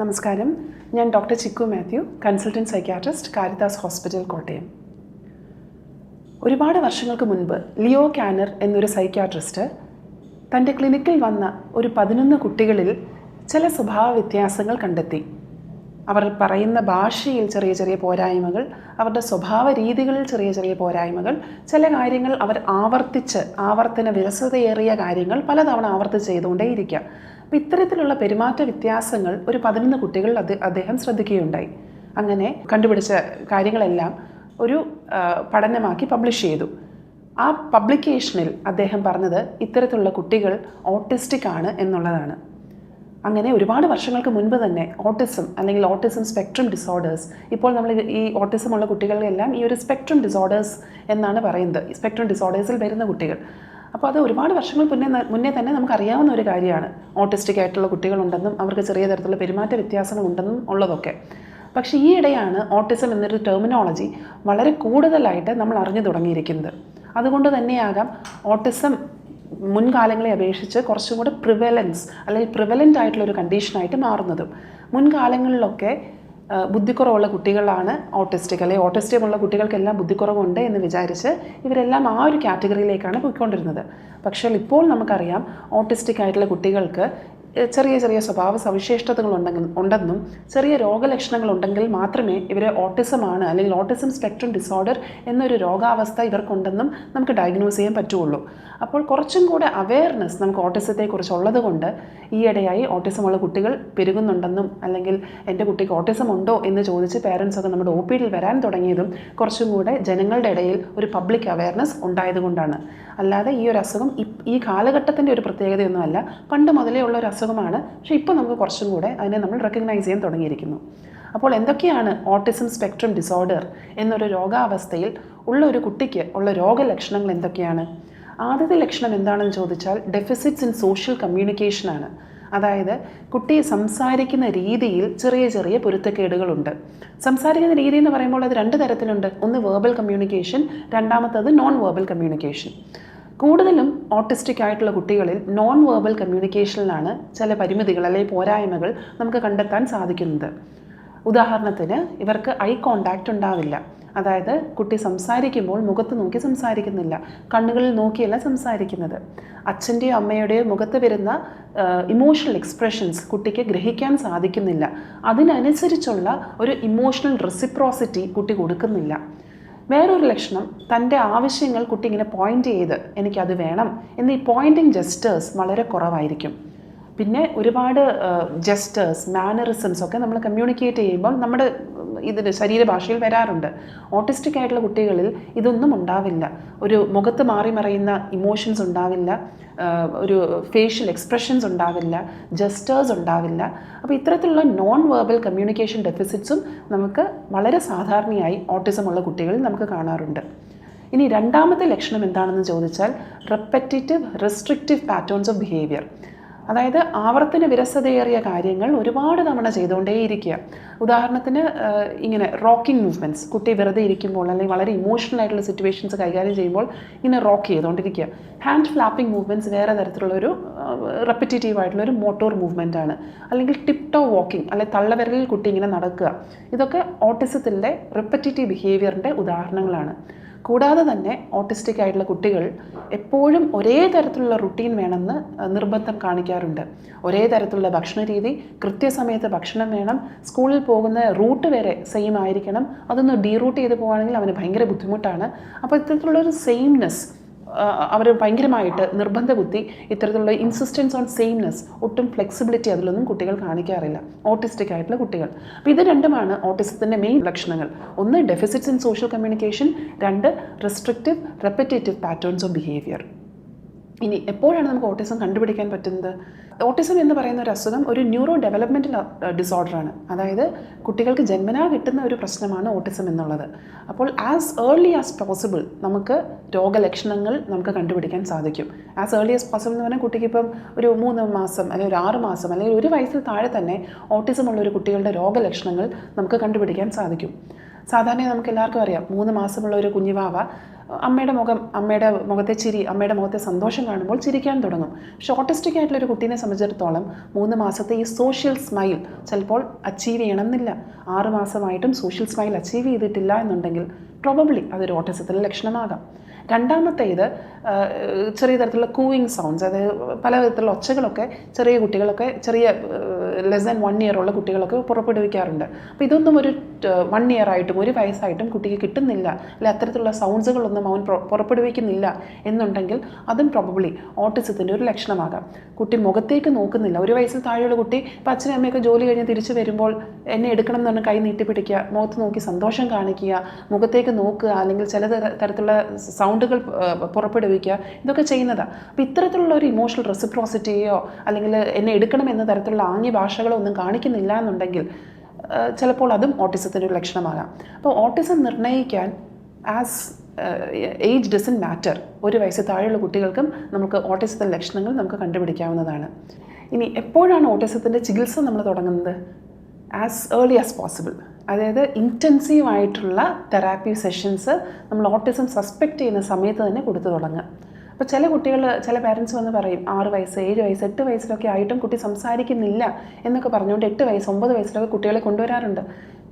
നമസ്കാരം. ഞാൻ doctor Chikku Mathew consultant psychiatrist Caritas hospital Kottayam. ഒരുപാട് വർഷങ്ങൾക്ക് മുൻപ് ലിയോ കാനർ എന്നൊരു സൈക്യാട്രിസ്റ്റ് തന്റെ ക്ലിനിക്കിൽ വന്ന ഒരു പതിനൊന്ന് കുട്ടികളിൽ ചില സ്വഭാവ വ്യത്യാസങ്ങൾ കണ്ടെത്തി. അവർ പറയുന്ന ഭാഷയിൽ ചെറിയ ചെറിയ പോരായ്മകൾ അവരുടെ സ്വഭാവ രീതികളിൽ ചെറിയ ചെറിയ പോരായ്മകൾ ചില കാര്യങ്ങൾ അവർ ആവർത്തിച്ച് ആവർത്തന വിരസതയേറിയ കാര്യങ്ങൾ പലതവണ ആവർത്തിച്ച് ചെയ്തുകൊണ്ടേയിരിക്കുക അപ്പോൾ ഇത്തരത്തിലുള്ള പെരുമാറ്റ വ്യത്യാസങ്ങൾ ഒരു പതിനൊന്ന് കുട്ടികളിൽ അത് അദ്ദേഹം ശ്രദ്ധിക്കുകയുണ്ടായി. അങ്ങനെ കണ്ടുപിടിച്ച കാര്യങ്ങളെല്ലാം ഒരു പഠനമാക്കി പബ്ലിഷ് ചെയ്തു. ആ പബ്ലിക്കേഷനിൽ അദ്ദേഹം പറഞ്ഞത് ഇത്തരത്തിലുള്ള കുട്ടികൾ ഓട്ടിസ്റ്റിക് ആണ് എന്നുള്ളതാണ്. അങ്ങനെ ഒരുപാട് വർഷങ്ങൾക്ക് മുൻപ് തന്നെ ഓട്ടിസം അല്ലെങ്കിൽ ഓട്ടിസം സ്പെക്ട്രം ഡിസോർഡേഴ്സ് ഇപ്പോൾ നമ്മൾ ഈ ഓട്ടിസം ഉള്ള കുട്ടികളെല്ലാം ഈ ഒരു സ്പെക്ട്രം ഡിസോർഡേഴ്സ് എന്നാണ് പറയുന്നത്. സ്പെക്ട്രം ഡിസോർഡേഴ്സിൽ വരുന്ന കുട്ടികൾ. അപ്പോൾ അത് ഒരുപാട് വർഷങ്ങൾ മുന്നേ മുന്നേ തന്നെ നമുക്ക് അറിയാവുന്ന ഒരു കാര്യമാണ്. ഓട്ടിസ്റ്റിക് ആയിട്ടുള്ള കുട്ടികളുണ്ടെന്നും അവർക്ക് ചെറിയ തരത്തിലുള്ള പെരുമാറ്റ വ്യത്യാസങ്ങൾ ഉണ്ടെന്നും ഉള്ളതൊക്കെ. പക്ഷേ ഈയിടെയാണ് ഓട്ടിസം എന്നൊരു ടെർമിനോളജി വളരെ കൂടുതലായിട്ട് നമ്മൾ അറിഞ്ഞു തുടങ്ങിയിരിക്കുന്നത്. അതുകൊണ്ട് തന്നെയാകാം ഓട്ടിസം മുൻകാലങ്ങളെ അപേക്ഷിച്ച് കുറച്ചും കൂടെ പ്രിവലൻസ് അല്ലെങ്കിൽ പ്രിവലന്റ് ആയിട്ടുള്ള ഒരു കണ്ടീഷനായിട്ട് മാറുന്നതും. മുൻകാലങ്ങളിലൊക്കെ ബുദ്ധിക്കുറവുള്ള കുട്ടികളാണ് ഓട്ടിസ്റ്റിക് അല്ലെങ്കിൽ ഉള്ള കുട്ടികൾക്കെല്ലാം ബുദ്ധിക്കുറവുണ്ട് എന്ന് വിചാരിച്ച് ഇവരെല്ലാം ആ ഒരു കാറ്റഗറിയിലേക്കാണ് പോയിക്കൊണ്ടിരുന്നത്. പക്ഷേ ഇപ്പോൾ നമുക്കറിയാം ഓട്ടിസ്റ്റിക് ആയിട്ടുള്ള കുട്ടികൾക്ക് ചെറിയ ചെറിയ സ്വഭാവ സവിശേഷതകൾ ഉണ്ടെങ്കിൽ ഉണ്ടെന്നും ചെറിയ രോഗലക്ഷണങ്ങൾ ഉണ്ടെങ്കിൽ മാത്രമേ ഇവരെ ഓട്ടിസമാണ് അല്ലെങ്കിൽ ഓട്ടിസം സ്പെക്ട്രം ഡിസോർഡർ എന്നൊരു രോഗാവസ്ഥ ഇവർക്കുണ്ടെന്നും നമുക്ക് ഡയഗ്നോസ് ചെയ്യാൻ പറ്റുള്ളൂ. അപ്പോൾ കുറച്ചും കൂടെ അവെയർനെസ് നമുക്ക് ഓട്ടിസത്തെക്കുറിച്ച് ഉള്ളത് കൊണ്ട് ഈയിടെയായി ഓട്ടിസമുള്ള കുട്ടികൾ പെരുകുന്നുണ്ടെന്നും അല്ലെങ്കിൽ എന്റെ കുട്ടിക്ക് ഓട്ടിസം ഉണ്ടോ എന്ന് ചോദിച്ച് പേരൻസൊക്കെ നമ്മുടെ ഒ പി ഡിയിൽ വരാൻ തുടങ്ങിയതും കുറച്ചും കൂടെ ജനങ്ങളുടെ ഇടയിൽ ഒരു പബ്ലിക് അവെയർനെസ് ഉണ്ടായതുകൊണ്ടാണ് അല്ലാതെ ഈ ഒരു അസുഖം ഈ കാലഘട്ടത്തിന്റെ ഒരു പ്രത്യേകതയൊന്നുമല്ല പണ്ട് മുതലേ ഉള്ള ഒരു അസുഖമാണ്. പക്ഷേ ഇപ്പോൾ നമുക്ക് കുറച്ചും കൂടെ അതിനെ നമ്മൾ റെക്കഗ്നൈസ് ചെയ്യാൻ തുടങ്ങിയിരിക്കുന്നു. അപ്പോൾ എന്തൊക്കെയാണ് ഓട്ടിസം സ്പെക്ട്രം ഡിസോർഡർ എന്നൊരു രോഗാവസ്ഥയിൽ ഉള്ള ഒരു കുട്ടിക്ക് ഉള്ള രോഗലക്ഷണങ്ങൾ എന്തൊക്കെയാണ്? ആദ്യത്തെ ലക്ഷണം എന്താണെന്ന് ചോദിച്ചാൽ ഡെഫിസിറ്റ്സ് ഇൻ സോഷ്യൽ കമ്മ്യൂണിക്കേഷനാണ് അതായത് കുട്ടി സംസാരിക്കുന്ന രീതിയിൽ ചെറിയ ചെറിയ പൊരുത്തക്കേടുകളുണ്ട്. സംസാരിക്കുന്ന രീതി എന്ന് പറയുമ്പോൾ അത് രണ്ട് തരത്തിലുണ്ട്. ഒന്ന് വേർബൽ കമ്മ്യൂണിക്കേഷൻ രണ്ടാമത്തത് നോൺ വേർബൽ കമ്മ്യൂണിക്കേഷൻ കൂടുതലും ഓട്ടിസ്റ്റിക് ആയിട്ടുള്ള കുട്ടികളിൽ നോൺ വേർബൽ കമ്മ്യൂണിക്കേഷനിലാണ് ചില പരിമിതികൾ അല്ലെങ്കിൽ പോരായ്മകൾ നമുക്ക് കണ്ടെത്താൻ സാധിക്കുന്നത്. ഉദാഹരണത്തിന് ഇവർക്ക് ഐ കോണ്ടാക്റ്റ് ഉണ്ടാവില്ല. അതായത് കുട്ടി സംസാരിക്കുമ്പോൾ മുഖത്ത് നോക്കി സംസാരിക്കുന്നില്ല. കണ്ണുകളിൽ നോക്കിയല്ല സംസാരിക്കുന്നത്. അച്ഛന്റെയോ അമ്മയുടെയോ മുഖത്ത് വരുന്ന ഇമോഷണൽ എക്സ്പ്രഷൻസ് കുട്ടിക്ക് ഗ്രഹിക്കാൻ സാധിക്കുന്നില്ല. അതിനനുസരിച്ചുള്ള ഒരു ഇമോഷണൽ റെസിപ്രോസിറ്റി കുട്ടി കൊടുക്കുന്നില്ല. വേറൊരു ലക്ഷണം തന്റെ ആവശ്യങ്ങൾ കുട്ടി ഇങ്ങനെ പോയിന്റ് ചെയ്ത് എനിക്കത് വേണം എന്നീ പോയിന്റിങ് ജസ്റ്റേഴ്സ് വളരെ കുറവായിരിക്കും. പിന്നെ ഒരുപാട് ജസ്റ്റേഴ്സ് മാനറിസംസ് ഒക്കെ നമ്മൾ കമ്മ്യൂണിക്കേറ്റ് ചെയ്യുമ്പോൾ നമ്മുടെ ഇതിന് ശരീരഭാഷയിൽ വരാറുണ്ട്. ഓട്ടിസ്റ്റിക് ആയിട്ടുള്ള കുട്ടികളിൽ ഇതൊന്നും ഉണ്ടാവില്ല. ഒരു മുഖത്ത് മാറി മറയുന്ന ഇമോഷൻസ് ഉണ്ടാവില്ല. ഒരു ഫേഷ്യൽ എക്സ്പ്രഷൻസ് ഉണ്ടാവില്ല. ജസ്റ്റേഴ്സ് ഉണ്ടാവില്ല. അപ്പോൾ ഇത്തരത്തിലുള്ള നോൺ വെർബൽ കമ്മ്യൂണിക്കേഷൻ ഡെഫിസിറ്റ്സും നമുക്ക് വളരെ സാധാരണയായി ഓട്ടിസം ഉള്ള കുട്ടികളിൽ നമുക്ക് കാണാറുണ്ട്. ഇനി രണ്ടാമത്തെ ലക്ഷണം എന്താണെന്ന് ചോദിച്ചാൽ repetitive restrictive patterns of behaviour അതായത് ആവർത്തന വിരസതയേറിയ കാര്യങ്ങൾ ഒരുപാട് തവണ ചെയ്തുകൊണ്ടേയിരിക്കുക. ഉദാഹരണത്തിന് ഇങ്ങനെ റോക്കിംഗ് മൂവ്മെന്റ്സ് കുട്ടി വെറുതെ ഇരിക്കുമ്പോൾ അല്ലെങ്കിൽ വളരെ ഇമോഷണൽ ആയിട്ടുള്ള സിറ്റുവേഷൻസ് കൈകാര്യം ചെയ്യുമ്പോൾ ഇങ്ങനെ റോക്ക് ചെയ്തുകൊണ്ടിരിക്കുക. ഹാൻഡ് ഫ്ലാപ്പിംഗ് മൂവ്മെന്റ്സ് വേറെ തരത്തിലുള്ള ഒരു റെപ്പിറ്റേറ്റീവ് ആയിട്ടുള്ള ഒരു മോട്ടോർ മൂവ്മെന്റ് ആണ്. അല്ലെങ്കിൽ ടിപ് ടോ വാക്കിംഗ് അല്ലെങ്കിൽ തള്ളവിരലിൽ കുട്ടി ഇങ്ങനെ നടക്കുക. ഇതൊക്കെ ഓട്ടിസത്തിന്റെ റെപ്പറ്റേറ്റീവ് ബിഹേവിയറിന്റെ ഉദാഹരണങ്ങളാണ്. കൂടാതെ തന്നെ ഓട്ടിസ്റ്റിക് ആയിട്ടുള്ള കുട്ടികൾ എപ്പോഴും ഒരേ തരത്തിലുള്ള റുട്ടീൻ വേണമെന്ന് നിർബന്ധം കാണിക്കാറുണ്ട്. ഒരേ തരത്തിലുള്ള ഭക്ഷണ രീതി കൃത്യസമയത്ത് ഭക്ഷണം വേണം സ്കൂളിൽ പോകുന്ന റൂട്ട് വരെ സെയിം ആയിരിക്കണം അതൊന്ന് ഡീറൂട്ട് ചെയ്ത് പോകുകയാണെങ്കിൽ അവന് ഭയങ്കര ബുദ്ധിമുട്ടാണ്. അപ്പോൾ ഇത്തരത്തിലുള്ളൊരു സെയിംനെസ് അവർ ഭയങ്കരമായിട്ട് നിർബന്ധ ബുദ്ധി ഇത്തരത്തിലുള്ള ഇൻസിസ്റ്റൻസ് ഓൺ സെയിംനെസ് ഒട്ടും ഫ്ലെക്സിബിലിറ്റി അതിലൊന്നും കുട്ടികൾ കാണിക്കാറില്ല. ഓട്ടിസ്റ്റിക് ആയിട്ടുള്ള കുട്ടികൾ. അപ്പോൾ ഇത് രണ്ടുമാണ് ഓട്ടിസത്തിന്റെ മെയിൻ ലക്ഷണങ്ങൾ. ഒന്ന് ഡെഫിസിറ്റ്സ് ഇൻ സോഷ്യൽ കമ്മ്യൂണിക്കേഷൻ രണ്ട് restrictive repetitive patterns of behaviour ഇനി എപ്പോഴാണ് നമുക്ക് ഓട്ടിസം കണ്ടുപിടിക്കാൻ പറ്റുന്നത്? ഓട്ടിസം എന്ന് പറയുന്ന ഒരു അസുഖം ഒരു ന്യൂറോ ഡെവലപ്മെന്റൽ ഡിസോർഡറാണ്. അതായത് കുട്ടികൾക്ക് ജന്മനാ കിട്ടുന്ന ഒരു പ്രശ്നമാണ് ഓട്ടിസം എന്നുള്ളത്. അപ്പോൾ ആസ് ഏർലി ആസ് പോസിബിൾ നമുക്ക് രോഗലക്ഷണങ്ങൾ നമുക്ക് കണ്ടുപിടിക്കാൻ സാധിക്കും. ആസ് ഏർലി ആസ് പോസിബിൾ എന്ന് പറഞ്ഞാൽ കുട്ടിക്ക് ഇപ്പം ഒരു മൂന്ന് മാസം അല്ലെങ്കിൽ ഒരു ആറ് മാസം അല്ലെങ്കിൽ ഒരു വയസ്സിൽ താഴെ തന്നെ ഓട്ടിസം ഉള്ള ഒരു കുട്ടികളുടെ രോഗലക്ഷണങ്ങൾ നമുക്ക് കണ്ടുപിടിക്കാൻ സാധിക്കും. സാധാരണ നമുക്ക് എല്ലാവർക്കും അറിയാം മൂന്ന് മാസമുള്ള ഒരു കുഞ്ഞുവാവ അമ്മയുടെ മുഖം അമ്മയുടെ മുഖത്തെ ചിരി അമ്മയുടെ മുഖത്തെ സന്തോഷം കാണുമ്പോൾ ചിരിക്കാൻ തുടങ്ങും. പക്ഷേ ഓട്ടിസ്റ്റിക് ആയിട്ടുള്ള ഒരു കുട്ടീനെ സംബന്ധിച്ചിടത്തോളം മൂന്ന് മാസത്തെ ഈ സോഷ്യൽ സ്മൈൽ ചിലപ്പോൾ അച്ചീവ് ചെയ്യണമെന്നില്ല. ആറ് മാസമായിട്ടും സോഷ്യൽ സ്മൈൽ അച്ചീവ് ചെയ്തിട്ടില്ല എന്നുണ്ടെങ്കിൽ പ്രോബബ്ലി അതൊരു ഓട്ടിസത്തിന്റെ ലക്ഷണമാകാം. രണ്ടാമത്തേത് ചെറിയ തരത്തിലുള്ള കൂയിങ് സൗണ്ട്സ് അതായത് പല വിധത്തിലുള്ള ഒച്ചകളൊക്കെ ചെറിയ കുട്ടികളൊക്കെ ചെറിയ ലെസ് ദാൻ വൺ ഇയർ ഉള്ള കുട്ടികളൊക്കെ പുറപ്പെടുവിക്കാറുണ്ട്. അപ്പോൾ ഇതൊന്നും ഒരു വൺ ഇയർ ആയിട്ടും ഒരു വയസ്സായിട്ടും കുട്ടിക്ക് കിട്ടുന്നില്ല. അല്ലെ അത്തരത്തിലുള്ള സൗണ്ട്സുകളൊന്നും അവൻ പുറപ്പെടുവിക്കുന്നില്ല എന്നുണ്ടെങ്കിൽ അതും പ്രോബബ്ലി ഓട്ടിസത്തിന്റെ ഒരു ലക്ഷണമാകാം. കുട്ടി മുഖത്തേക്ക് നോക്കുന്നില്ല. ഒരു വയസ്സിൽ താഴെയുള്ള കുട്ടി ഇപ്പം അച്ഛനും അമ്മയൊക്കെ ജോലി കഴിഞ്ഞ് തിരിച്ചു വരുമ്പോൾ എന്നെ എടുക്കണം എന്ന് പറഞ്ഞ് കൈ നീട്ടിപ്പിടിക്കുക മുഖത്ത് നോക്കി സന്തോഷം കാണിക്കുക മുഖത്തേക്ക് നോക്കുക അല്ലെങ്കിൽ ചില തരത്തിലുള്ള സൗണ്ടുകൾ പുറപ്പെടുവിക്കുക ഇതൊക്കെ ചെയ്യുന്നതാണ് അപ്പോൾ ഇത്തരത്തിലുള്ള ഒരു ഇമോഷണൽ റെസിപ്രോസിറ്റിയോ അല്ലെങ്കിൽ എന്നെ എടുക്കണം എന്ന തരത്തിലുള്ള ആംഗ്യ ഒന്നും കാണിക്കുന്നില്ല എന്നുണ്ടെങ്കിൽ ചിലപ്പോൾ അതും ഓട്ടിസത്തിന്റെ ഒരു ലക്ഷണമാകാം. അപ്പോൾ ഓട്ടിസം നിർണയിക്കാൻ ആസ് ഏജ് ഡസൻ മാറ്റർ ഒരു വയസ്സ് താഴെയുള്ള കുട്ടികൾക്കും നമുക്ക് ഓട്ടിസത്തിന്റെ ലക്ഷണങ്ങൾ നമുക്ക് കണ്ടുപിടിക്കാവുന്നതാണ്. ഇനി എപ്പോഴാണ് ഓട്ടിസത്തിന്റെ ചികിത്സ നമ്മൾ തുടങ്ങുന്നത്? ആസ് ഏർലി ആസ് പോസിബിൾ അതായത് ഇന്റൻസീവ് ആയിട്ടുള്ള തെറാപ്പി സെഷൻസ് നമ്മൾ ഓട്ടിസം സസ്പെക്റ്റ് ചെയ്യുന്ന സമയത്ത് തന്നെ കൊടുത്തു തുടങ്ങുക. അപ്പോൾ ചില കുട്ടികൾ ചില പാരൻസ് വന്ന് പറയും ആറ് വയസ്സ് ഏഴ് വയസ്സ് എട്ട് വയസ്സിലൊക്കെ ആയിട്ടും കുട്ടി സംസാരിക്കുന്നില്ല എന്നൊക്കെ പറഞ്ഞുകൊണ്ട് എട്ട് വയസ്സ് ഒമ്പത് വയസ്സിലൊക്കെ കുട്ടികളെ കൊണ്ടുവരാറുണ്ട്.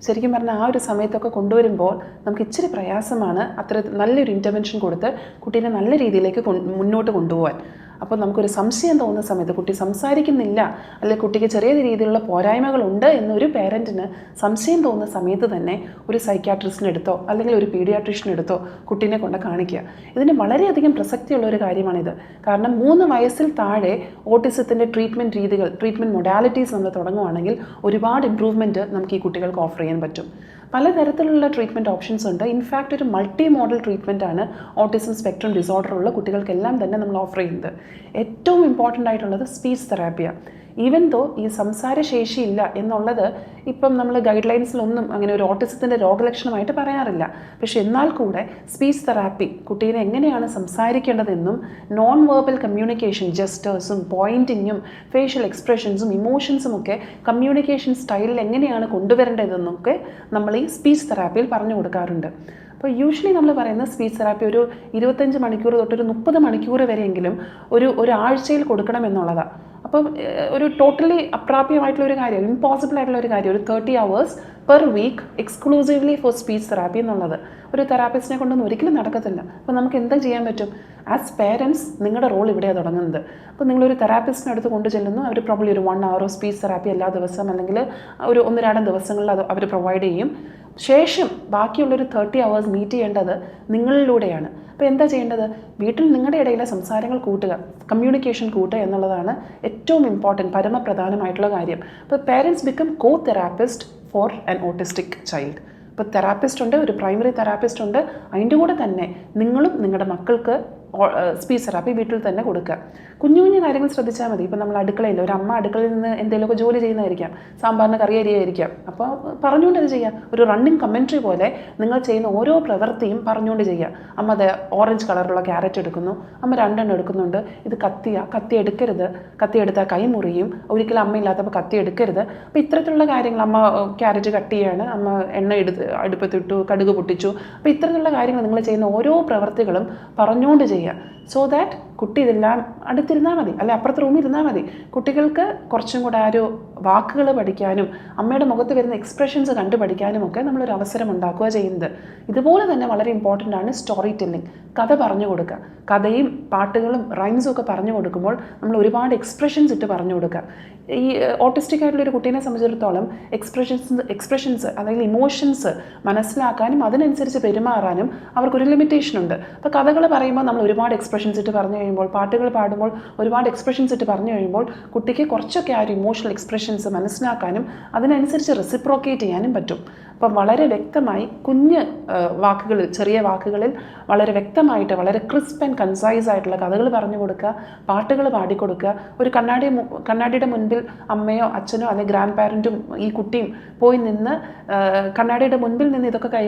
ശരിക്കും പറഞ്ഞാൽ ആ ഒരു സമയത്തൊക്കെ കൊണ്ടുവരുമ്പോൾ നമുക്ക് ഇച്ചിരി പ്രയാസമാണ് അത്ര നല്ലൊരു ഇന്റർവെൻഷൻ കൊടുത്ത് കുട്ടീനെ നല്ല രീതിയിലേക്ക് മുന്നോട്ട് കൊണ്ടുപോകാൻ അപ്പോൾ നമുക്കൊരു സംശയം തോന്നുന്ന സമയത്ത് കുട്ടി സംസാരിക്കുന്നില്ല അല്ലെങ്കിൽ കുട്ടിക്ക് ചെറിയ രീതിയിലുള്ള പോരായ്മകളുണ്ട് എന്നൊരു പേരന്റിന് സംശയം തോന്നുന്ന സമയത്ത് തന്നെ ഒരു സൈക്യാട്രിസ്റ്റിനെ എടുത്തോ അല്ലെങ്കിൽ ഒരു പീഡിയാട്രിഷ്യനെ എടുത്തോ കുട്ടീനെ കൊണ്ട് കാണിക്കുക. ഇതിന് വളരെയധികം പ്രസക്തിയുള്ള ഒരു കാര്യമാണിത്. കാരണം മൂന്ന് വയസ്സിൽ താഴെ ഓട്ടിസത്തിന്റെ ട്രീറ്റ്മെന്റ് രീതികൾ ട്രീറ്റ്മെന്റ് മൊഡാലിറ്റീസ് നമ്മൾ തുടങ്ങുവാണെങ്കിൽ ഒരുപാട് ഇമ്പ്രൂവ്മെന്റ് നമുക്ക് ഈ കുട്ടികൾക്ക് ഓഫർ ചെയ്യാൻ പറ്റും. പലതരത്തിലുള്ള ട്രീറ്റ്മെന്റ് ഓപ്ഷൻസ് ഉണ്ട്. ഇൻഫാക്റ്റ് ഒരു മൾട്ടി മോഡൽ ട്രീറ്റ്മെന്റ് ആണ് ഓട്ടിസം സ്പെക്ട്രം ഡിസോർഡർ ഉള്ള കുട്ടികൾക്കെല്ലാം തന്നെ നമ്മൾ ഓഫർ ചെയ്യുന്നത്. ഏറ്റവും ഇമ്പോർട്ടന്റ് ആയിട്ടുള്ളത് സ്പീച്ച് തെറാപ്പിയാണ് ഈവൻ ദോ ഈ സംസാരശേഷി ഇല്ല എന്നുള്ളത് ഇപ്പം നമ്മൾ ഗൈഡ് ലൈൻസിലൊന്നും അങ്ങനെ ഒരു ഓട്ടിസത്തിന്റെ രോഗലക്ഷണമായിട്ട് പറയാറില്ല. പക്ഷെ എന്നാൽ കൂടെ സ്പീച്ച് തെറാപ്പി കുട്ടീനെ എങ്ങനെയാണ് സംസാരിക്കേണ്ടതെന്നും നോൺ വേർബൽ കമ്മ്യൂണിക്കേഷൻ ജസ്റ്റേഴ്സും പോയിന്റിങ്ങും ഫേഷ്യൽ എക്സ്പ്രഷൻസും ഇമോഷൻസും ഒക്കെ കമ്മ്യൂണിക്കേഷൻ സ്റ്റൈലിൽ എങ്ങനെയാണ് കൊണ്ടുവരേണ്ടതെന്നൊക്കെ നമ്മൾ ഈ സ്പീച്ച് തെറാപ്പിയിൽ പറഞ്ഞു കൊടുക്കാറുണ്ട്. അപ്പോൾ യൂഷ്വലി നമ്മൾ പറയുന്ന സ്പീച്ച് തെറാപ്പി ഒരു ഇരുപത്തഞ്ച് മണിക്കൂർ തൊട്ട് ഒരു മുപ്പത് മണിക്കൂർ വരെയെങ്കിലും ഒരു ഒരാഴ്ചയിൽ കൊടുക്കണം എന്നുള്ളതാണ് അപ്പം ഒരു ടോട്ടലി അപ്രാപ്യമായിട്ടുള്ള ഒരു കാര്യം ഇമ്പോസിബിൾ ആയിട്ടുള്ള ഒരു കാര്യം ഒരു thirty hours per week exclusively for speech therapy എന്നുള്ളത്. ഒരു തെറാപ്പിസ്റ്റിനെ കൊണ്ടൊന്നും ഒരിക്കലും നടക്കത്തില്ല. അപ്പോൾ നമുക്ക് എന്താ ചെയ്യാൻ പറ്റും? ആസ് പേരൻസ് നിങ്ങളുടെ റോൾ ഇവിടെയാണ് തുടങ്ങുന്നത്. അപ്പോൾ നിങ്ങളൊരു തെറാപ്പിസ്റ്റിനെ അടുത്ത് കൊണ്ടു ചെല്ലുന്നു അവർ പ്രോബ്ലി ഒരു വൺ അവറോ സ്പീച്ച് തെറാപ്പി എല്ലാ ദിവസം അല്ലെങ്കിൽ ഒരു ഒന്ന് രണ്ടും ദിവസങ്ങളിൽ അത് അവർ പ്രൊവൈഡ് ചെയ്യും. ശേഷം ബാക്കിയുള്ളൊരു തേർട്ടി അവേഴ്സ് മീറ്റ് ചെയ്യേണ്ടത് നിങ്ങളിലൂടെയാണ്. അപ്പോൾ എന്താ ചെയ്യേണ്ടത്? വീട്ടിൽ നിങ്ങളുടെ ഇടയിലെ സംസാരങ്ങൾ കൂട്ടുക കമ്മ്യൂണിക്കേഷൻ കൂട്ടുക എന്നുള്ളതാണ് ഏറ്റവും ഇമ്പോർട്ടന്റ് പരമപ്രധാനമായിട്ടുള്ള കാര്യം. അപ്പോൾ parents become co therapist for an autistic child ഇപ്പോൾ തെറാപ്പിസ്റ്റ് ഉണ്ട് ഒരു പ്രൈമറി തെറാപ്പിസ്റ്റ് ഉണ്ട്. അതിന്റെ കൂടെ തന്നെ നിങ്ങളും നിങ്ങളുടെ മക്കൾക്ക് സ്പീച്ച് തെറാപ്പി വീട്ടിൽ തന്നെ കൊടുക്കുക. കുഞ്ഞു കുഞ്ഞു കാര്യങ്ങൾ ശ്രദ്ധിച്ചാൽ മതി. ഇപ്പം നമ്മൾ അടുക്കളയിൽ ഒരു അമ്മ അടുക്കളയിൽ നിന്ന് എന്തെങ്കിലുമൊക്കെ ജോലി ചെയ്യുന്നതായിരിക്കാം. സാമ്പാറിന് കറി അരിയായിരിക്കാം അപ്പോൾ പറഞ്ഞുകൊണ്ട് അത് ചെയ്യുക. ഒരു റണ്ണിങ് കമൻട്രി പോലെ നിങ്ങൾ ചെയ്യുന്ന ഓരോ പ്രവൃത്തിയും പറഞ്ഞുകൊണ്ട് ചെയ്യുക. അമ്മ അത് ഓറഞ്ച് കളറുള്ള ക്യാരറ്റ് എടുക്കുന്നു. അമ്മ രണ്ടെണ്ണം എടുക്കുന്നുണ്ട്. ഇത് കത്തിയ കത്തി എടുക്കരുത്. കത്തി എടുത്താൽ കൈ മുറിയും. ഒരിക്കലും അമ്മയില്ലാത്തപ്പോൾ കത്തി എടുക്കരുത്. അപ്പോൾ ഇത്തരത്തിലുള്ള കാര്യങ്ങൾ അമ്മ ക്യാരറ്റ് കട്ട് ചെയ്യാണ്. അമ്മ എണ്ണ എടുത്ത് അടുപ്പത്തിട്ടു കടുക് പൊട്ടിച്ചു. അപ്പോൾ ഇത്തരത്തിലുള്ള കാര്യങ്ങൾ നിങ്ങൾ ചെയ്യുന്ന ഓരോ പ്രവൃത്തികളും പറഞ്ഞുകൊണ്ട് സോ ദാറ്റ് കുട്ടി ഇതെല്ലാം അടുത്തിരുന്നാൽ മതി. അല്ലെ അപ്പുറത്തെ റൂമിൽ ഇരുന്നാൽ മതി. കുട്ടികൾക്ക് കുറച്ചും കൂടെ ആ ഒരു വാക്കുകൾ പഠിക്കാനും അമ്മയുടെ മുഖത്ത് വരുന്ന എക്സ്പ്രഷൻസ് കണ്ടു പഠിക്കാനും ഒക്കെ നമ്മളൊരു അവസരം ഉണ്ടാക്കുക ചെയ്യുന്നത്. ഇതുപോലെ തന്നെ വളരെ ഇമ്പോർട്ടന്റ് ആണ് സ്റ്റോറി ടെല്ലിംഗ് കഥ പറഞ്ഞു കൊടുക്കുക. കഥയും പാട്ടുകളും റൈംസും ഒക്കെ പറഞ്ഞു കൊടുക്കുമ്പോൾ നമ്മൾ ഒരുപാട് എക്സ്പ്രഷൻസ് ഇട്ട് പറഞ്ഞു കൊടുക്കുക. ഈ ഓട്ടിസ്റ്റിക് ആയിട്ടുള്ള ഒരു കുട്ടീനെ സംബന്ധിച്ചിടത്തോളം എക്സ്പ്രഷൻസ് എക്സ്പ്രഷൻസ് അല്ലെങ്കിൽ ഇമോഷൻസ് മനസ്സിലാക്കാനും അതിനനുസരിച്ച് പെരുമാറാനും അവർക്കൊരു ലിമിറ്റേഷൻ ഉണ്ട്. അപ്പോൾ കഥകൾ പറയുമ്പോൾ നമ്മൾ ഒരുപാട് എക്സ്പ്രഷൻസ് ഇട്ട് പറഞ്ഞു കഴിയുമ്പോൾ പാട്ടുകൾ പാടുമ്പോൾ ഒരുപാട് എക്സ്പ്രഷൻസ് ഇട്ട് പറഞ്ഞു കഴിയുമ്പോൾ കുട്ടിക്ക് കുറച്ചൊക്കെ ആ ഒരു ഇമോഷണൽ എക്സ്പ്രഷൻസ് മനസ്സിലാക്കാനും അതിനനുസരിച്ച് റെസിപ്രോക്കേറ്റ് ചെയ്യാനും പറ്റും. അപ്പം വളരെ വ്യക്തമായി കുഞ്ഞ് വാക്കുകളിൽ ചെറിയ വാക്കുകളിൽ വളരെ വ്യക്തമായിട്ട് വളരെ ക്രിസ്പ് ആൻഡ് കൺസൈസ് ആയിട്ടുള്ള കഥകൾ പറഞ്ഞു കൊടുക്കുക പാട്ടുകൾ പാടിക്കൊടുക്കുക ഒരു കണ്ണാടി കണ്ണാടിയുടെ മുൻപിൽ അമ്മയോ അച്ഛനോ അല്ലെങ്കിൽ ഗ്രാൻഡ് പാരന്റും ഈ കുട്ടിയും പോയി നിന്ന് കണ്ണാടിയുടെ മുൻപിൽ നിന്ന് ഇതൊക്കെ കൈ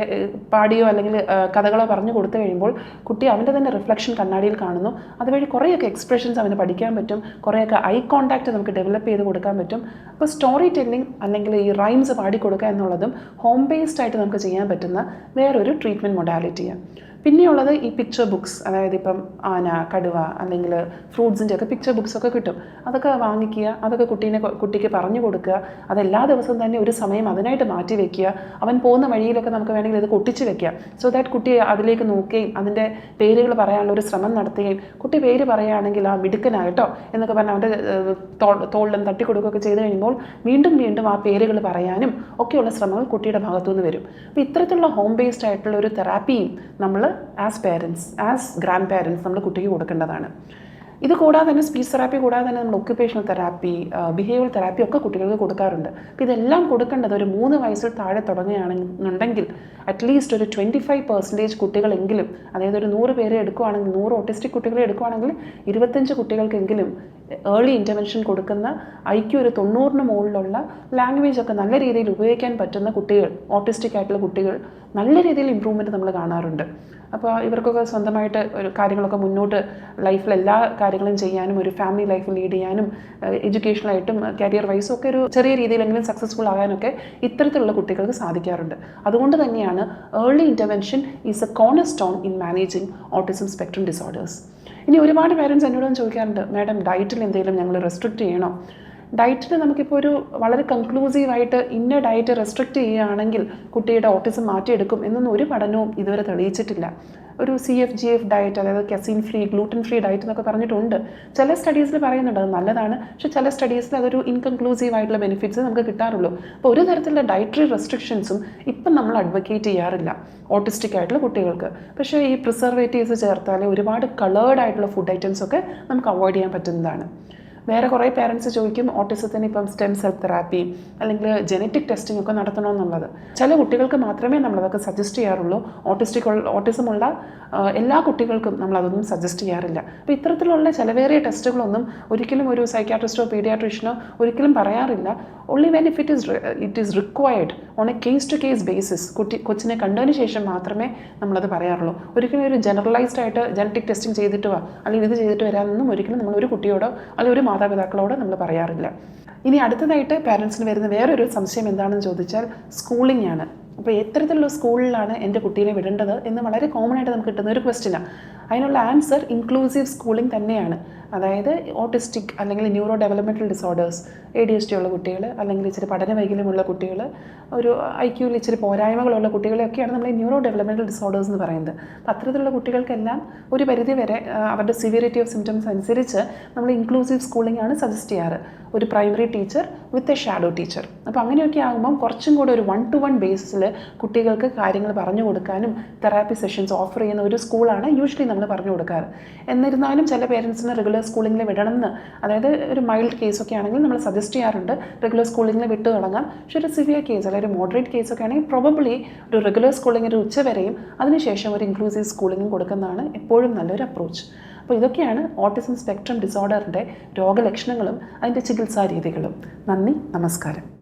പാടിയോ അല്ലെങ്കിൽ കഥകളോ പറഞ്ഞു കൊടുത്തു കഴിയുമ്പോൾ കുട്ടി അവന്റെ തന്നെ റിഫ്ലക്ഷൻ കണ്ണാടിയിൽ കാണുന്നു. അതുവഴി കുറേയൊക്കെ എക്സ്പ്രഷൻസ് അവന് പഠിക്കാൻ പറ്റും. കുറേയൊക്കെ ഐ കോൺടാക്റ്റ് നമുക്ക് ഡെവലപ്പ് ചെയ്ത് കൊടുക്കാൻ പറ്റും. അപ്പോൾ സ്റ്റോറി ടെല്ലിംഗ് അല്ലെങ്കിൽ ഈ റൈംസ് പാടിക്കൊടുക്കുക എന്നുള്ളതും ഹോം ബേസ്ഡ് ആയിട്ട് നമുക്ക് ചെയ്യാൻ പറ്റുന്ന വേറൊരു ട്രീറ്റ്മെന്റ് മൊഡാലിറ്റിയാണ് പിന്നെയുള്ളത് ഈ പിക്ചർ ബുക്സ് അതായത് ഇപ്പം ആന കടുവ അല്ലെങ്കിൽ ഫ്രൂട്ട്സിന്റെ ഒക്കെ പിക്ചർ ബുക്സ് ഒക്കെ കിട്ടും. അതൊക്കെ വാങ്ങിക്കുക അതൊക്കെ കുട്ടീനെ കുട്ടിക്ക് പറഞ്ഞു കൊടുക്കുക അതെല്ലാ ദിവസവും തന്നെ ഒരു സമയം അതിനായിട്ട് മാറ്റി വെക്കുക. അവൻ പോകുന്ന വഴിയിലൊക്കെ നമുക്ക് വേണമെങ്കിൽ ഇത് കൊട്ടിച്ച് വെക്കുക സോ ദാറ്റ് കുട്ടി അതിലേക്ക് നോക്കുകയും അതിന്റെ പേരുകൾ പറയാനുള്ള ഒരു ശ്രമം നടത്തുകയും കുട്ടി പേര് പറയുകയാണെങ്കിൽ ആ മിടുക്കനായിട്ടോ എന്നൊക്കെ പറഞ്ഞ് അവന്റെ തോളിലും തട്ടി കൊടുക്കുകയൊക്കെ ചെയ്ത് കഴിയുമ്പോൾ വീണ്ടും വീണ്ടും ആ പേരുകൾ പറയാനും ഒക്കെയുള്ള ശ്രമങ്ങൾ കുട്ടിയുടെ ഭാഗത്തുനിന്ന് വരും. അപ്പോൾ ഇത്തരത്തിലുള്ള ഹോം ബേസ്ഡ് ആയിട്ടുള്ള ഒരു തെറാപ്പിയും നമ്മൾ as parents as grandparents നമ്മൾ കുട്ടിക്ക് കൊടുക്കേണ്ടതാണ്. ഇത് കൂടാതെ തന്നെ സ്പീച്ച് തെറാപ്പി കൂടാതെ തന്നെ നമ്മൾ ഒക്യുപ്പേഷണൽ തെറാപ്പി ബിഹേവിയർ തെറാപ്പി ഒക്കെ കുട്ടികൾക്ക് കൊടുക്കാറുണ്ട്. അപ്പോൾ ഇതെല്ലാം കൊടുക്കേണ്ടത് ഒരു മൂന്ന് വയസ്സിൽ താഴെ തുടങ്ങുകയാണെന്നുണ്ടെങ്കിൽ അറ്റ്ലീസ്റ്റ് ഒരു ട്വന്റി ഫൈവ് പെർസെന്റേജ് കുട്ടികളെങ്കിലും അതായത് ഒരു നൂറ് പേരെ എടുക്കുകയാണെങ്കിൽ നൂറ് ഓട്ടിസ്റ്റിക് കുട്ടികളെ എടുക്കുകയാണെങ്കിൽ ഇരുപത്തഞ്ച് കുട്ടികൾക്കെങ്കിലും ഏർലി ഇന്റർവെൻഷൻ കൊടുക്കുന്ന ഐക്യു ഒരു തൊണ്ണൂറിന് മുകളിലുള്ള ലാംഗ്വേജ് ഒക്കെ നല്ല രീതിയിൽ ഉപയോഗിക്കാൻ പറ്റുന്ന കുട്ടികൾ ഓട്ടിസ്റ്റിക് ആയിട്ടുള്ള കുട്ടികൾ നല്ല രീതിയിൽ ഇമ്പ്രൂവ്മെന്റ് നമ്മൾ കാണാറുണ്ട്. അപ്പോൾ ഇവർക്കൊക്കെ സ്വന്തമായിട്ട് ഒരു കാര്യങ്ങളൊക്കെ മുന്നോട്ട് ലൈഫിൽ എല്ലാ കാര്യങ്ങളും ചെയ്യാനും ഒരു ഫാമിലി ലൈഫ് ലീഡ് ചെയ്യാനും എഡ്യൂക്കേഷനായിട്ടും കരിയർ വൈസും ഒക്കെ ഒരു ചെറിയ രീതിയിലെങ്കിലും സക്സസ്ഫുൾ ആകാനൊക്കെ ഇത്തരത്തിലുള്ള കുട്ടികൾക്ക് സാധിക്കാറുണ്ട്. അതുകൊണ്ട് തന്നെയാണ് early intervention is a cornerstone in managing autism spectrum disorders ഇനി ഒരുപാട് പേരൻസ് എന്നോടും ചോദിക്കാറുണ്ട് മാഡം ഡയറ്റിൽ എന്തെങ്കിലും ഞങ്ങൾ റെസ്ട്രിക്റ്റ് ചെയ്യണോ? ഡയറ്റിന് നമുക്കിപ്പോൾ ഒരു വളരെ കൺക്ലൂസീവായിട്ട് ഇന്ന ഡയറ്റ് റെസ്ട്രിക്റ്റ് ചെയ്യുകയാണെങ്കിൽ കുട്ടിയുടെ ഓട്ടിസം മാറ്റിയെടുക്കും എന്നൊന്നും ഒരു പഠനവും ഇതുവരെ തെളിയിച്ചിട്ടില്ല. ഒരു C F G F diet അതായത് casein free gluten free diet എന്നൊക്കെ പറഞ്ഞിട്ടുണ്ട്. ചില സ്റ്റഡീസിൽ പറയുന്നുണ്ട് അത് നല്ലതാണ്. പക്ഷേ ചില സ്റ്റഡീസിൽ അതൊരു ഇൻകൺക്ലൂസീവ് ആയിട്ടുള്ള ബെനിഫിറ്റ്സ് നമുക്ക് കിട്ടാറുള്ളൂ. അപ്പോൾ ഒരു തരത്തിലുള്ള ഡയറ്ററി റെസ്ട്രിക്ഷൻസും ഇപ്പം നമ്മൾ അഡ്വക്കേറ്റ് ചെയ്യാറില്ല ഓട്ടിസ്റ്റിക് ആയിട്ടുള്ള കുട്ടികൾക്ക്. പക്ഷേ ഈ പ്രിസർവേറ്റീവ്സ് ചേർത്താൽ ഒരുപാട് കളേർഡ് ആയിട്ടുള്ള ഫുഡ് ഐറ്റംസ് ഒക്കെ നമുക്ക് അവോയ്ഡ് ചെയ്യാൻ പറ്റുന്നതാണ്. വേറെ കുറേ പേരൻസ് ചോദിക്കും ഓട്ടിസത്തിന് ഇപ്പം സ്റ്റെം സെൽ തെറാപ്പി അല്ലെങ്കിൽ ജനറ്റിക് ടെസ്റ്റിംഗ് ഒക്കെ നടത്തണമെന്നുള്ളത് ചില കുട്ടികൾക്ക് മാത്രമേ നമ്മളതൊക്കെ സജസ്റ്റ് ചെയ്യാറുള്ളൂ. ഓട്ടിസ്റ്റിക് ഓട്ടിസം ഉള്ള എല്ലാ കുട്ടികൾക്കും നമ്മളതൊന്നും സജസ്റ്റ് ചെയ്യാറില്ല. അപ്പോൾ ഇത്തരത്തിലുള്ള ചിലവേറിയ ടെസ്റ്റുകളൊന്നും ഒരിക്കലും ഒരു സൈക്യാട്രിസ്റ്റോ പീഡിയാട്രിഷനോ ഒരിക്കലും പറയാറില്ല. Only when if it is it is required on a case to case basis കുട്ടി കൊച്ചിനെ കണ്ടതിന് ശേഷം മാത്രമേ നമ്മളത് പറയാറുള്ളൂ. ഒരിക്കലും ഒരു ജനറലൈസ്ഡ് ആയിട്ട് ജനറ്റിക് ടെസ്റ്റിംഗ് ചെയ്തിട്ട് വാ അല്ലെങ്കിൽ ഇത് ചെയ്തിട്ട് വരാമെന്നും ഒരിക്കലും നമ്മൾ ഒരു കുട്ടിയോടോ അല്ലെങ്കിൽ ഒരു മാതാപിതാക്കളോടോ നമ്മൾ പറയാറില്ല. ഇനി അടുത്തതായിട്ട് പാരൻസിന് വരുന്ന വേറൊരു സംശയം എന്താണെന്ന് ചോദിച്ചാൽ സ്കൂളിംഗ് ആണ്. അപ്പോൾ എത്തരത്തിലുള്ള സ്കൂളിലാണ് എന്റെ കുട്ടീനെ വിടേണ്ടത് എന്ന് വളരെ കോമൺ ആയിട്ട് നമുക്ക് കിട്ടുന്ന ഒരു ക്വസ്റ്റ്യനാണ് അതിനുള്ള ആൻസർ ഇൻക്ലൂസീവ് സ്കൂളിംഗ് തന്നെയാണ്. അതായത് ഓട്ടിസ്റ്റിക് അല്ലെങ്കിൽ neuro developmental disorders A D S T ഉള്ള കുട്ടികൾ അല്ലെങ്കിൽ ഇച്ചിരി പഠന വൈകല്യമുള്ള കുട്ടികൾ ഒരു ഐ ക്യൂവിൽ ഇച്ചിരി പോരായ്മകളുള്ള കുട്ടികളെയൊക്കെയാണ് നമ്മൾ ന്യൂറോ ഡെവലപ്മെന്റൽ ഡിസോർഡേഴ്സ് എന്ന് പറയുന്നത്. അപ്പോൾ അത്തരത്തിലുള്ള കുട്ടികൾക്കെല്ലാം ഒരു പരിധി വരെ അവരുടെ സിവിയറിറ്റി ഓഫ് സിംറ്റംസ് അനുസരിച്ച് നമ്മൾ ഇൻക്ലൂസീവ് സ്കൂളിംഗ് ആണ് സജസ്റ്റ് ചെയ്യാറ്. ഒരു primary teacher with a shadow teacher അപ്പോൾ അങ്ങനെയൊക്കെ ആകുമ്പം കുറച്ചും കൂടെ ഒരു വൺ ടു വൺ ബേസിൽ കുട്ടികൾക്ക് കാര്യങ്ങൾ പറഞ്ഞു കൊടുക്കാനും തെറാപ്പി സെഷൻസ് ഓഫർ ചെയ്യുന്ന ഒരു സ്കൂളാണ് യൂഷ്വലി നമ്മൾ പറഞ്ഞു കൊടുക്കാറ്. എന്നിരുന്നാലും ചില പേരൻസിന് റെഗുലർ സ്കൂളിങ്ങിൽ വിടണം എന്ന് അതായത് ഒരു മൈൽഡ് കേസൊക്കെ ആണെങ്കിൽ നമ്മൾ സജസ്റ്റ് ചെയ്യാറുണ്ട് റെഗുലർ സ്കൂളിങ്ങിൽ വിട്ടു തുടങ്ങാം. പക്ഷേ ഒരു സിവിയർ കേസ് അല്ലെങ്കിൽ ഒരു മോഡറേറ്റ് കേസൊക്കെ ആണെങ്കിൽ പ്രോബബ്ലി ഒരു റെഗുലർ സ്കൂളിംഗ് ഒരു ഉച്ചവരെയും അതിനുശേഷം ഒരു ഇൻക്ലൂസീവ് സ്കൂളിങ്ങും കൊടുക്കുന്നതാണ് എപ്പോഴും നല്ലൊരു അപ്രോച്ച് അപ്പോൾ ഇതൊക്കെയാണ് ഓട്ടിസം സ്പെക്ട്രം ഡിസോർഡറിന്റെ രോഗലക്ഷണങ്ങളും അതിന്റെ ചികിത്സാ രീതികളും. നന്ദി നമസ്കാരം.